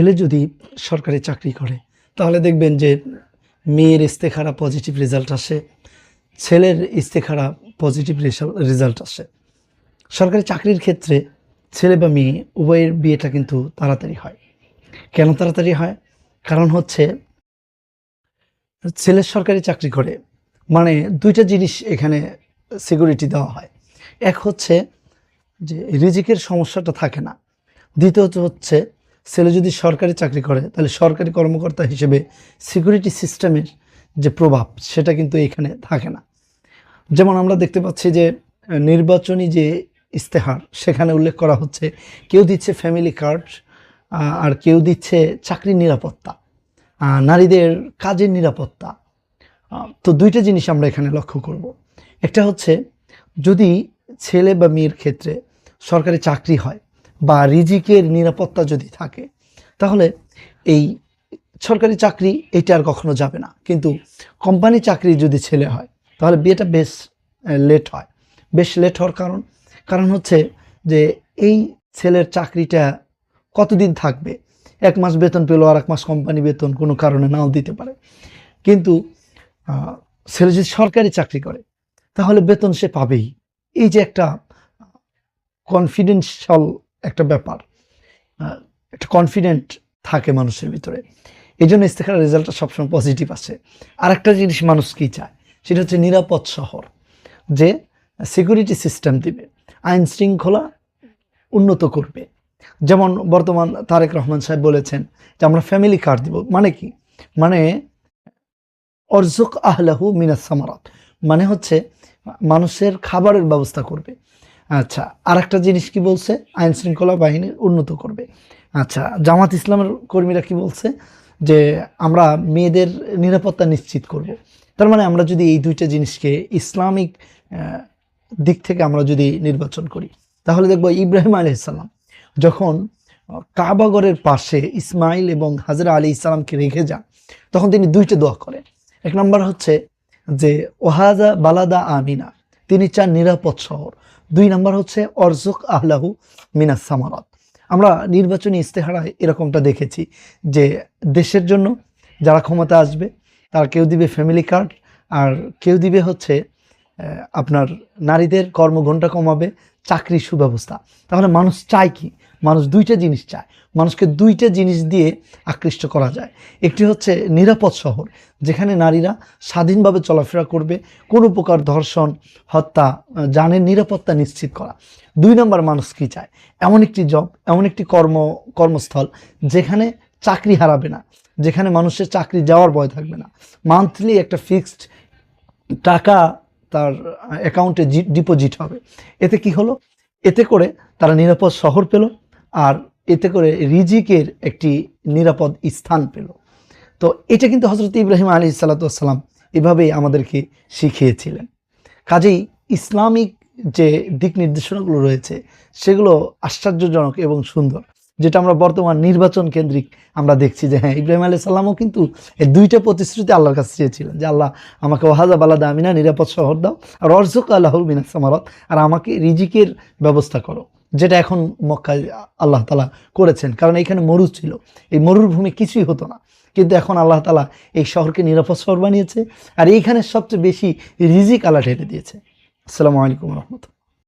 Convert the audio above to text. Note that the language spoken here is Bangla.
ছেলে যদি সরকারি চাকরি করে, তাহলে দেখবেন যে মেয়ের ইস্তেখারা পজিটিভ রেজাল্ট আসে, ছেলের ইস্তেখারা পজিটিভ রেজাল্ট আসে। সরকারি চাকরির ক্ষেত্রে ছেলে বা মেয়ে, উভয়ের বিয়েটা কিন্তু তাড়াতাড়ি হয়। কেন তাড়াতাড়ি হয়? কারণ হচ্ছে ছেলের সরকারি চাকরি করে মানে দুইটা জিনিস এখানে সিকিউরিটি দেওয়া হয়। এক হচ্ছে যে রিজিকের সমস্যাটা থাকে না। দ্বিতীয়ত হচ্ছে ছেলে যদি সরকারি চাকরি করে, তাহলে সরকারি কর্মকর্তা হিসেবে সিকিউরিটি সিস্টেমের যে প্রভাব, সেটা কিন্তু এখানে থাকে না। যেমন আমরা দেখতে পাচ্ছি যে, নির্বাচনী যে ইস্তেহার সেখানে উল্লেখ করা হচ্ছে, কেউ দিচ্ছে ফ্যামিলি কার্ড আর কেউ দিচ্ছে চাকরির নিরাপত্তা নারীদের কাজের নিরাপত্তা। তো দুইটা জিনিস আমরা এখানে লক্ষ্য করব। একটা হচ্ছে, যদি ছেলে বা মেয়ের ক্ষেত্রে সরকারি চাকরি হয় বা রিজিকের নিরাপত্তা যদি থাকে, তাহলে এই সরকারি চাকরি এটা আর কখনো যাবে না। কিন্তু কোম্পানি চাকরি যদি ছেলে হয়, তাহলে বিয়েটা বেশ লেট হয়। বেশ লেট হওয়ার কারণ কারণ হচ্ছে যে এই ছেলের চাকরিটা কতদিন থাকবে? এক মাস বেতন পেল আর এক মাস কোম্পানি বেতন, কোনো কারণে নাও দিতে পারে। কিন্তু ছেলে যদি সরকারি চাকরি করে, তাহলে বেতন সে পাবেই। এই যে একটা কনফিডেন্সিয়াল একটা ব্যাপার একটা কনফিডেন্ট থাকে মানুষের ভিতরে। এই জন্য ইস্তেখার রেজাল্টটা সবসময় পজিটিভ আসে আর একটা জিনিস মানুষ কী চায়? সেটা হচ্ছে নিরাপদ শহর, যে সিকিউরিটি সিস্টেম দিবে, আইন শৃঙ্খলা উন্নত করবে। যেমন বর্তমান তারেক রহমান সাহেব বলেছেন যে, আমরা ফ্যামিলি কার্ড দিব। মানে কি? মানে অর্জুক আহলাহু মিনাস সামারাত। মানে হচ্ছে, মানুষের খাবারের ব্যবস্থা করবে। আচ্ছা আর একটা জিনিস কি বলছে? আইন শৃঙ্খলা বাহিনী উন্নত করবে। আচ্ছা জামাত ইসলামের কর্মীরা কি বলছে? যে আমরা মেয়েদের নিরাপত্তা নিশ্চিত করব। তার মানে আমরা যদি এই দুইটা জিনিসকে ইসলামিক দিক থেকে আমরা যদি নির্বাচন করি, তাহলে দেখব ইব্রাহিম আলাইসাল্লাম যখন কাবাগরের পাশে ইসমাইল এবং হাজরা আলী ইসলামকে রেখে যান, তখন তিনি দুইটা দোয়া করেন। এক নম্বর হচ্ছে যে, ওহাজা বালাদা আমিনা, তিনি চান নিরাপদ শহর। দুই নাম্বার হচ্ছে, অর্জক আহলাহু মিনাস সামারত। আমরা নির্বাচনী ইস্তেহারায় এরকমটা দেখেছি যে দেশের জন্য যারা ক্ষমতা আসবে, তারা কেউ দিবে ফ্যামিলি কার্ড আর কেউ দিবে হচ্ছে আপনার নারীদের কর্মঘণ্টা কমাবে, চাকরির সুব্যবস্থা। তাহলে মানুষ চায় কি? মানুষ দুইটা জিনিস চায়। মানুষকে দুইটা জিনিস দিয়ে আকৃষ্ট করা যায়। একটি হচ্ছে নিরাপদ শহর, যেখানে নারীরা স্বাধীনভাবে চলাফেরা করবে, কোনো প্রকার ধর্ষণ, হত্যা জানের নিরাপত্তা নিশ্চিত করা। দুই নম্বর মানুষ কী চায়? এমন একটি জব এমন একটি কর্ম, কর্মস্থল, যেখানে চাকরি হারাবে না, যেখানে মানুষের চাকরি যাওয়ার ভয় থাকবে না। মান্থলি একটা ফিক্সড টাকা তার অ্যাকাউন্টে ডিপোজিট হবে। এতে কি হলো? এতে করে তারা নিরাপদ শহর পেল আর এতে করে রিজিকের একটি নিরাপদ স্থান পেল। তো এটা কিন্তু হজরত ইব্রাহিম আলী সাল্লাতাম এভাবেই আমাদেরকে শিখিয়েছিলেন। কাজেই ইসলামিক যে দিক নির্দেশনাগুলো রয়েছে, সেগুলো আশ্চর্যজনক এবং সুন্দর। যেটা আমরা বর্তমান নির্বাচন কেন্দ্রিক আমরা দেখছি যে হ্যাঁ ইব্রাহিম আলী সাল্লামও কিন্তু এই দুইটা প্রতিশ্রুতি আল্লাহর কাছে চেয়েছিলেন যে আল্লাহ আমাকে ওহাজা বালাদা আমিনা নিরাপদ শহর দাও আর অর্জক আল্লাহুল মিনা সামারত আর আমাকে রিজিকের ব্যবস্থা করো, যেটা এখন মক্কায় আল্লাহ তালা করেছেন। কারণ এখানে মরু ছিল। এই মরুর ভূমি কিছুই হতো না। কিন্তু এখন আল্লাহ তালা এই শহরকে নিরাপদ শহর বানিয়েছে আর এইখানে সবচেয়ে বেশি রিজিক আল্লাহ ঢেলে দিয়েছে। আসসালামু আলাইকুম রহমতুল্লাহ।